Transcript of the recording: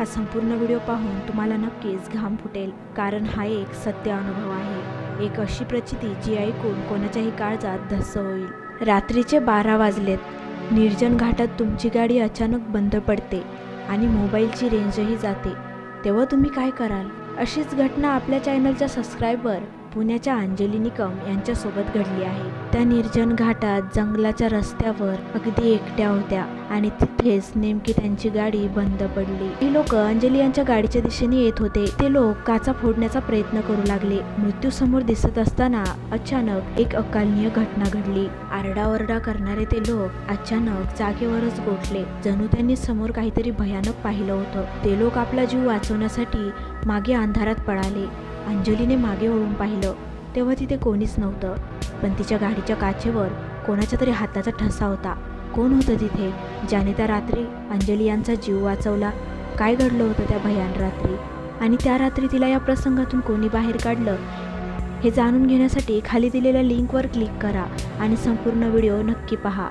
हा संपूर्ण व्हिडिओ पाहून तुम्हाला नक्कीच घाम फुटेल. कारण हा एक सत्य अनुभव आहे. एक अशी प्रचिती जी ऐकून कोणाच्याही काळजात धस्स होईल. रात्रीचे बारा वाजलेत. निर्जन घाटात तुमची गाडी अचानक बंद पडते आणि मोबाईलची रेंजही जाते. तेव्हा तुम्ही काय कराल? अशीच घटना आपल्या चॅनलच्या सबस्क्रायबर पुण्याच्या अंजली निकम यांच्यासोबत घडली आहे. त्या निर्जन घाटात जंगलाच्या रस्त्यावर अगदी एकट्या होत्या आणि तिथेच नेमकी त्यांची गाडी बंद पडली. ही लोक अंजली यांच्या गाडीच्या दिशेने येत होते. ते लोक काचा फोडण्याचा प्रयत्न करू लागले. मृत्यू समोर दिसत असताना अचानक एक अकालनीय घटना घडली. आरडाओरडा करणारे ते लोक अचानक जागेवरच गोठले. जणू त्यांनी समोर काहीतरी भयानक पाहिलं होतं. ते लोक आपला जीव वाचवण्यासाठी मागे अंधारात पळाले. अंजलीने मागे वळून पाहिलं तेव्हा तिथे कोणीच नव्हतं. पण तिच्या गाडीच्या काचेवर कोणाच्या तरी हाताचा ठसा होता. कोण होतं तिथे? ज्याने त्या रात्री अंजली यांचा जीव वाचवला काय घडलं होतं त्या भयान रात्री? आणि त्या रात्री तिला या प्रसंगातून कोणी बाहेर काढलं? हे जाणून घेण्यासाठी खाली दिलेल्या लिंकवर क्लिक करा आणि संपूर्ण व्हिडिओ नक्की पहा.